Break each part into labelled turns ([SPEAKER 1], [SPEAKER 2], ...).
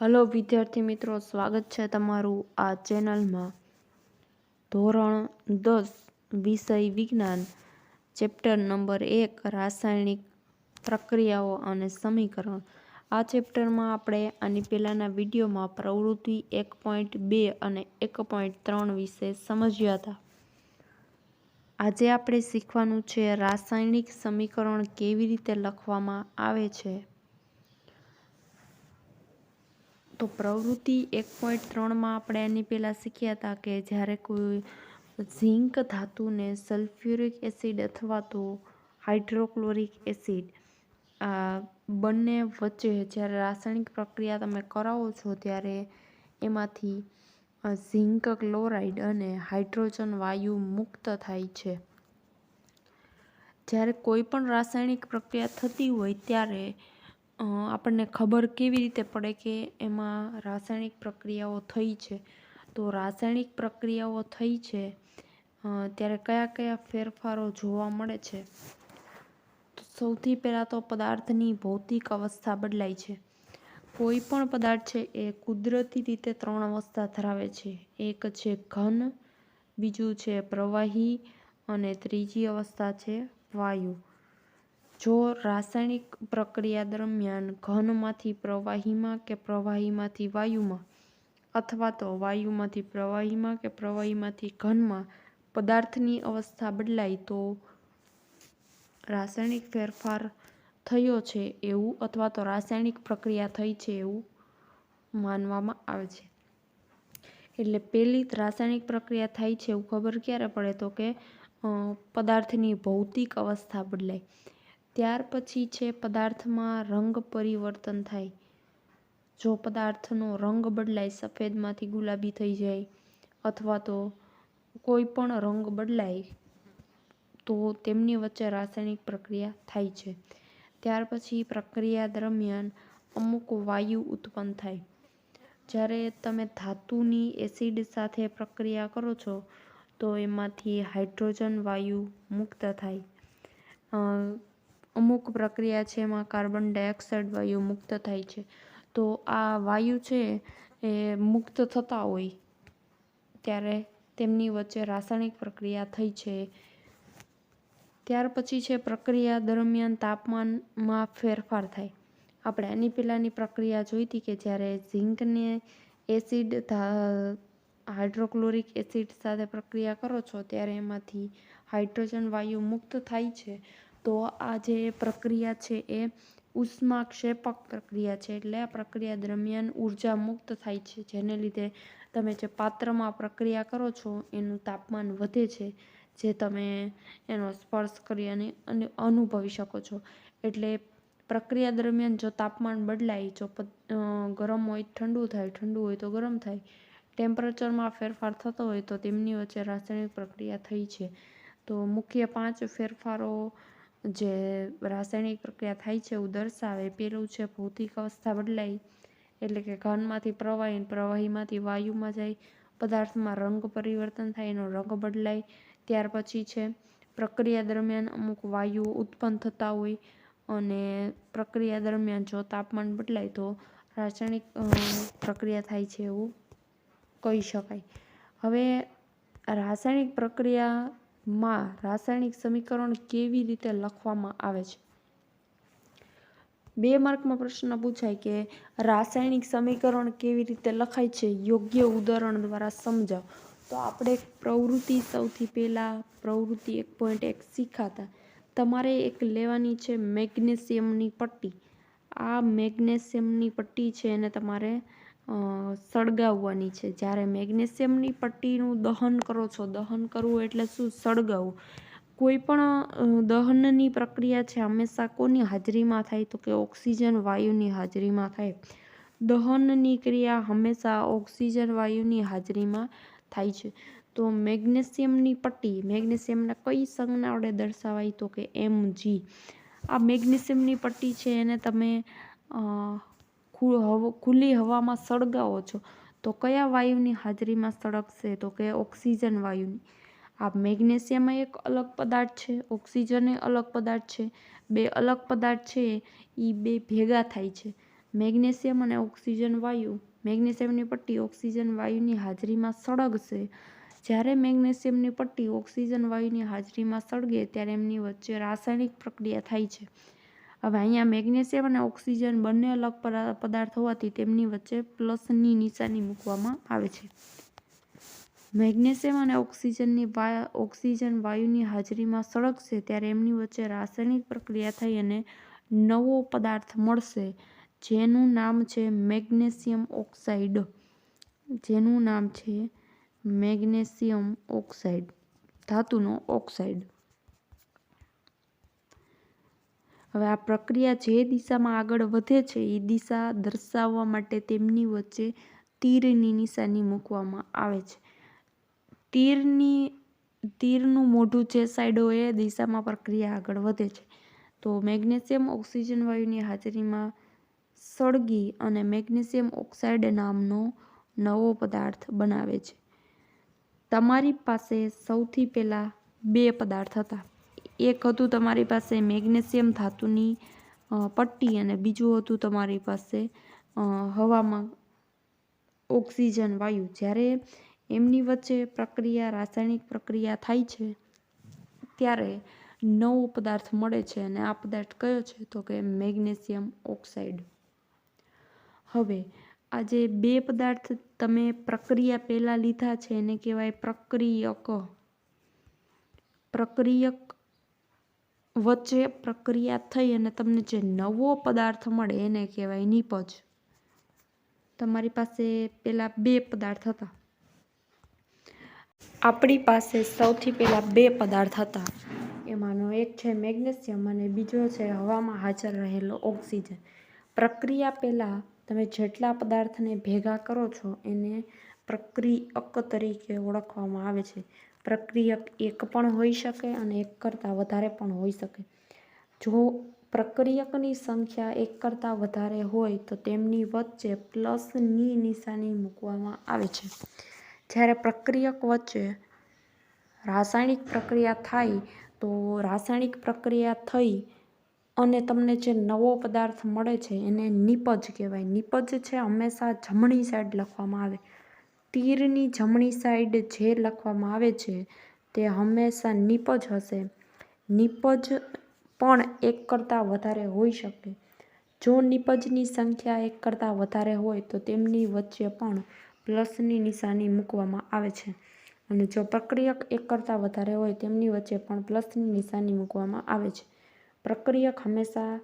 [SPEAKER 1] Hello વિદ્યાર્થી મિત્રો, સ્વાગત છે તમારું આ ચેનલમાં. ધોરણ દસ, વિષય વિજ્ઞાન, ચેપ્ટર નંબર એક, રાસાયણિક પ્રક્રિયાઓ અને સમીકરણ. આ ચેપ્ટરમાં આપણે આની પહેલાંના વિડીયોમાં પ્રવૃત્તિ એક પોઈન્ટ બે અને એક પોઈન્ટ ત્રણ વિશે સમજ્યા હતા. આજે આપણે શીખવાનું છે રાસાયણિક સમીકરણ કેવી રીતે લખવામાં આવે છે. તો પ્રવૃત્તિ એક પોઈન્ટ ત્રણમાં આપણે એની પહેલાં શીખ્યા હતા કે જ્યારે કોઈ ઝીંક ધાતુને સલ્ફ્યુરિક એસિડ અથવા તો હાઇડ્રોક્લોરિક એસિડ, આ બંને વચ્ચે જ્યારે રાસાયણિક પ્રક્રિયા તમે કરાવો છો ત્યારે એમાંથી ઝીંક, ક્લોરાઇડ અને હાઇડ્રોજન વાયુ મુક્ત થાય છે. જ્યારે કોઈ પણ રાસાયણિક પ્રક્રિયા થતી હોય ત્યારે આપણને ખબર કેવી રીતે પડે કે એમાં રાસાયણિક પ્રક્રિયાઓ થઈ છે? તો રાસાયણિક પ્રક્રિયાઓ થઈ છે ત્યારે કયા કયા ફેરફારો જોવા મળે છે? સૌથી પહેલાં તો પદાર્થની ભૌતિક અવસ્થા બદલાય છે. કોઈ પણ પદાર્થ છે એ કુદરતી રીતે ત્રણ અવસ્થા ધરાવે છે. એક છે ઘન, બીજું છે પ્રવાહી અને ત્રીજી અવસ્થા છે વાયુ. જો રાસાયણિક પ્રક્રિયા દરમિયાન ઘનમાંથી પ્રવાહીમાં કે પ્રવાહીમાંથી વાયુમાં અથવા તો વાયુમાંથી પ્રવાહીમાં કે પ્રવાહીમાંથી ઘનમાં પદાર્થની અવસ્થા બદલાય તો રાસાયણિક ફેરફાર થયો છે એવું અથવા તો રાસાયણિક પ્રક્રિયા થઈ છે એવું માનવામાં આવે છે. એટલે પહેલી રાસાયણિક પ્રક્રિયા થાય છે એવું ખબર ક્યારે પડે તો કે પદાર્થની ભૌતિક અવસ્થા બદલાય. ત્યાર પછી છે પદાર્થમાં રંગ પરિવર્તન થાય. જો પદાર્થનો રંગ બદલાય, સફેદમાંથી ગુલાબી થઈ જાય અથવા તો કોઈ પણ રંગ બદલાય, તો તેમની વચ્ચે રાસાયણિક પ્રક્રિયા થાય છે. ત્યાર પછી પ્રક્રિયા દરમિયાન અમુક વાયુ ઉત્પન્ન થાય. જ્યારે તમે ધાતુની એસિડ સાથે પ્રક્રિયા કરો છો, તો એમાંથી હાઇડ્રોજન વાયુ મુક્ત થાય. અમુક પ્રક્રિયા છે એમાં કાર્બન ડાયોક્સાઇડ વાયુ મુક્ત થાય છે. તો આ વાયુ છે એ મુક્ત થતા હોય ત્યારે તેમની વચ્ચે રાસાયણિક પ્રક્રિયા થઈ છે. ત્યાર પછી છે પ્રક્રિયા દરમિયાન તાપમાનમાં ફેરફાર થાય. આપણે આની પહેલાંની પ્રક્રિયા જોઈ હતી કે જ્યારે ઝીંકને એસિડ હાઇડ્રોક્લોરિક એસિડ સાથે પ્રક્રિયા કરો છો ત્યારે એમાંથી હાઇડ્રોજન વાયુ મુક્ત થાય છે. તો આ જે પ્રક્રિયા છે એ ઉષ્માક્ષેપક પ્રક્રિયા છે. એટલે આ પ્રક્રિયા દરમિયાન ઊર્જા મુક્ત થાય છે. જેને લીધે તમે જે પાત્રમાં પ્રક્રિયા કરો છો, એનું તાપમાન વધે છે, જે તમે એનો સ્પર્શ કરી અને અનુભવી શકો છો. એટલે પ્રક્રિયા દરમિયાન જો તાપમાન બદલાય, જો ગરમ હોય, ઠંડુ થાય, ઠંડુ હોય તો ગરમ થાય, ટેમ્પરેચરમાં ફેરફાર થતો હોય તો તેમની વચ્ચે રાસાયણિક પ્રક્રિયા થઈ છે. તો મુખ્ય પાંચ ફેરફારો જે રાસાયણિક પ્રક્રિયા થાય છે, એવું દર્શાવે, પેલું છે ભૌતિક અવસ્થા બદલાય. એટલે કે ઘનમાંથી પ્રવાહી પ્રવાહીમાંથી વાયુમાં જાય, પદાર્થમાં રંગ પરિવર્તન થાય, એનો રંગ બદલાય. ત્યાર પછી છે, પ્રક્રિયા દરમિયાન અમુક વાયુઓ ઉત્પન્ન થતા હોય અને પ્રક્રિયા દરમિયાન જો તાપમાન બદલાય તો રાસાયણિક પ્રક્રિયા થાય છે એવું કહી શકાય. હવે રાસાયણિક પ્રક્રિયામાં રાસાયણિક સમીકરણ કેવી રીતે લખવામાં આવે છે? બે માર્કમાં પ્રશ્ન પૂછાય કે રાસાયણિક સમીકરણ કેવી રીતે લખાય છે? યોગ્ય ઉદાહરણ દ્વારા સમજાવ. તો આપણે પ્રવૃત્તિ સૌથી પહેલાં પ્રવૃત્તિ એક પોઈન્ટ એક શીખાતા. તમારે એક લેવાની છે મેગ્નેશિયમની પટ્ટી. આ મેગ્નેશિયમની પટ્ટી છે એને તમારે સળગાવવાની છે. જ્યારે મેગ્નેશિયમની પટ્ટીનું દહન કરો છો, દહન કરવું એટલે શું? સળગાવવું કોઈ પણ દહનની પ્રક્રિયા છે, હંમેશા કોની હાજરીમાં થાય? તો કે ઓક્સિજન વાયુની હાજરીમાં થાય. દહનની ક્રિયા હંમેશા ઓક્સિજન વાયુની હાજરીમાં થાય છે. તો મેગ્નેશિયમની પટ્ટી, મેગ્નેશિયમને કઈ સંજ્ઞા વડે દર્શાવાય? તો કે એમ જી. આ મેગ્નેશિયમની પટ્ટી છે, એને તમે ખુલ્લી હવામાં સળગાવો છો. તો કયા વાયુની હાજરીમાં સળગશે? તો કે ઓક્સિજન વાયુની? આ મેગ્નેશિયમ એક અલગ પદાર્થ છે, ઓક્સિજન એ અલગ પદાર્થ છે, બે અલગ પદાર્થ છે એ બે ભેગા થાય છે. મેગ્નેશિયમ અને ઓક્સિજન વાયુ, મેગ્નેશિયમની પટ્ટી ઓક્સિજન વાયુની હાજરીમાં સળગશે. જ્યારે મેગ્નેશિયમની પટ્ટી ઓક્સિજન વાયુની હાજરીમાં સળગે, ત્યારે એમની વચ્ચે રાસાયણિક પ્રક્રિયા થાય છે. હવે અહીંયા મેગ્નેશિયમ અને ઓક્સિજન બંને અલગ પદાર્થ હોવાથી તેમની વચ્ચે પ્લસની નિશાની મૂકવામાં આવે છે. મેગ્નેશિયમ અને ઓક્સિજનની વાય, ઓક્સિજન વાયુની હાજરીમાં સળગશે ત્યારે એમની વચ્ચે રાસાયણિક પ્રક્રિયા થઈ અને નવો પદાર્થ મળશે, જેનું નામ છે મેગ્નેશિયમ ઓક્સાઇડ. જેનું નામ છે મેગ્નેશિયમ ઓક્સાઇડ, ધાતુનો ઓક્સાઇડ. હવે આ પ્રક્રિયા જે દિશામાં આગળ વધે છે એ દિશા દર્શાવવા માટે તેમની વચ્ચે તીરની નિશાની મૂકવામાં આવે છે. તીરની, તીરનું મોઢું જે સાઈડ એ દિશામાં પ્રક્રિયા આગળ વધે છે. તો મેગ્નેશિયમ ઓક્સિજન વાયુની હાજરીમાં સળગી અને મેગ્નેશિયમ ઓક્સાઇડ નામનો નવો પદાર્થ બનાવે છે. તમારી પાસે સૌથી પહેલાં બે પદાર્થ હતા. એક હતું તમારી પાસે મેગ્નેશિયમ ધાતુની પટ્ટી અને બીજું હતું તમારી પાસે હવામાં ઓક્સિજન, વાયુ. જ્યારે એમની વચ્ચે પ્રક્રિયા, રાસાયણિક પ્રક્રિયા થાય છે, ત્યારે નવો પદાર્થ મળે છે અને આ પદાર્થ કયો છે તો કે મેગ્નેશિયમ ઓક્સાઇડ. હવે આ જે બે પદાર્થ તમે પ્રક્રિયા પહેલાં લીધા છે, એને કહેવાય પ્રક્રિયક. પ્રક્રિયક વચ્ચે પ્રક્રિયા થઈ અને તમને જે નવો પદાર્થ મળે એને કહેવાય નિપજ. તમારી પાસે પહેલાં બે પદાર્થ હતા. આપણી પાસે સૌથી પહેલાં બે પદાર્થ હતા. એમાંનો એક છે મેગ્નેશિયમ અને બીજો છે હવામાં હાજર રહેલો ઓક્સિજન. પ્રક્રિયા પહેલાં તમે જેટલા પદાર્થને ભેગા કરો છો એને પ્રક્રિયક તરીકે ઓળખવામાં આવે છે. પ્રક્રિયક એક પણ હોઈ શકે અને એક કરતાં વધારે પણ હોઈ શકે. જો પ્રક્રિયકની સંખ્યા એક કરતાં વધારે હોય, તો તેમની વચ્ચે પ્લસની નિશાની મૂકવામાં આવે છે. જ્યારે પ્રક્રિયક વચ્ચે રાસાયણિક પ્રક્રિયા થાય, તો રાસાયણિક પ્રક્રિયા થઈ અને તમને જે નવો પદાર્થ મળે છે એને નિપજ કહેવાય. નિપજ છે હંમેશા જમણી સાઈડ લખવામાં આવે. તીરની જમણી સાઈડ જે લખવામાં આવે છે, તે હંમેશા નિપજ હશે. નિપજ પણ એક કરતાં વધારે હોઈ શકે. જો નિપજની સંખ્યા એક કરતાં વધારે હોય, તો તેમની વચ્ચે પણ પ્લસની નિશાની મૂકવામાં આવે છે. અને જો પ્રક્રિયક એક કરતાં વધારે હોય, તેમની વચ્ચે પણ પ્લસની નિશાની મૂકવામાં આવે છે. પ્રક્રિયક હંમેશા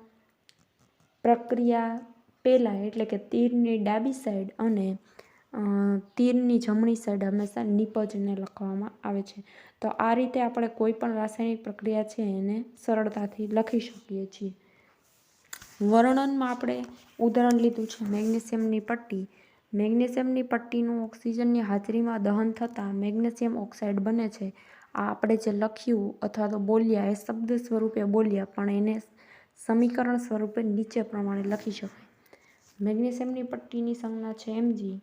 [SPEAKER 1] પ્રક્રિયા પહેલાં, એટલે કે તીરની ડાબી સાઈડ અને તીરની જમણી સાઈડ હંમેશા નિપજને લખવામાં આવે છે. તો આ રીતે આપણે કોઈ પણ રાસાયણિક પ્રક્રિયા છે એને સરળતાથી લખી શકીએ છીએ. વર્ણનમાં આપણે ઉદાહરણ લીધું છે મેગ્નેશિયમની પટ્ટી. મેગ્નેશિયમની પટ્ટીનું ઓક્સિજનની હાજરીમાં દહન થતાં મેગ્નેશિયમ ઓક્સાઇડ બને છે. આ આપણે જે લખ્યું અથવા તો બોલ્યા એ શબ્દ સ્વરૂપે બોલ્યા પણ એને સમીકરણ સ્વરૂપે નીચે પ્રમાણે લખી શકાય. મેગ્નેશિયમની પટ્ટીની સંજ્ઞા છે એમજી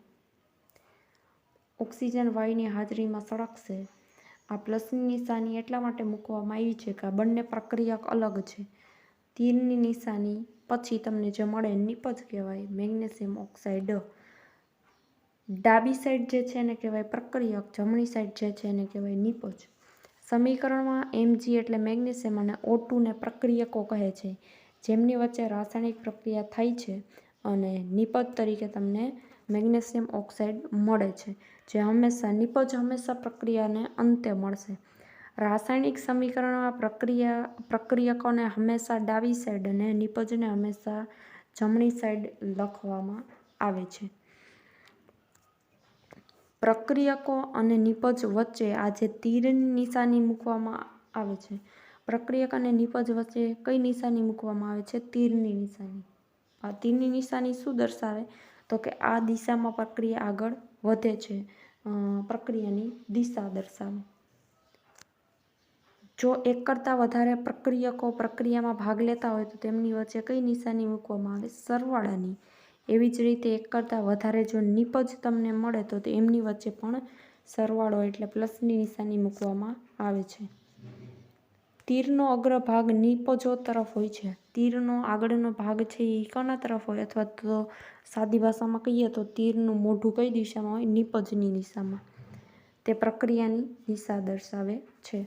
[SPEAKER 1] ઓક્સિજન વાયુની હાજરીમાં સળગશે. આ પ્લસની નિશાની એટલા માટે મૂકવામાં આવી છે કે આ બંને પ્રક્રિયક અલગ છે. તીરની નિશાની પછી તમને જે મળે નિપજ કહેવાય મેગ્નેશિયમ ઓક્સાઇડ. ડાબી સાઈડ જે છે એને કહેવાય પ્રક્રિયક, જમણી સાઈડ જે છે એને કહેવાય નિપજ. સમીકરણમાં એમજી એટલે મેગ્નેશિયમ અને ઓટુને પ્રક્રિયકો કહે છે. જેમની વચ્ચે રાસાયણિક પ્રક્રિયા થાય છે અને નિપજ તરીકે તમને મેગ્નેશિયમ ઓક્સાઇડ મળે છે, જે હંમેશા નિપજ હંમેશા પ્રક્રિયાને અંતે મળશે. રાસાયણિક સમીકરણમાં પ્રક્રિયા, પ્રક્રિયકોને હંમેશા ડાબી સાઈડ અને નિપજને હંમેશા જમણી સાઈડ લખવામાં આવે છે. પ્રક્રિયકો અને નિપજ વચ્ચે આજે તીરની નિશાની મૂકવામાં આવે છે. પ્રક્રિયક અને નિપજ વચ્ચે કઈ નિશાની મૂકવામાં આવે છે? તીરની નિશાની. આ તીરની નિશાની શું દર્શાવે? તો કે આ દિશામાં પ્રક્રિયા આગળ વધે છે પ્રક્રિયાની દિશા દર્શાવે જો એક કરતાં વધારે પ્રક્રિયકો પ્રક્રિયામાં ભાગ લેતા હોય તો તેમની વચ્ચે કઈ નિશાની મૂકવામાં આવે? સરવાળાની. એવી જ રીતે એક કરતાં વધારે જો નિપજ તમને મળે તો એમની વચ્ચે પણ સરવાળો એટલે પ્લસની નિશાની મૂકવામાં આવે છે. તીરનો અગ્રભાગ નિપજો તરફ હોય છે. તીરનો આગળનો ભાગ છે એ કોના તરફ હોય અથવા તો સાદી ભાષામાં કહીએ તો તીરનું મોઢું કઈ દિશામાં હોય? નિપજની દિશામાં. તે પ્રક્રિયાની દિશા દર્શાવે છે.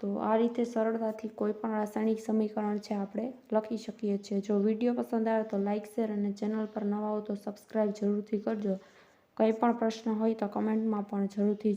[SPEAKER 1] તો આ રીતે સરળતાથી કોઈ પણ રાસાયણિક સમીકરણ છે આપણે લખી શકીએ છીએ. જો વીડિયો પસંદ આવે તો લાઇક શેર અને ચેનલ પર નવા હો તો સબસ્ક્રાઈબ જરૂરથી કરજો. કંઈ પણ પ્રશ્ન હોય તો કમેન્ટમાં પણ જરૂરથી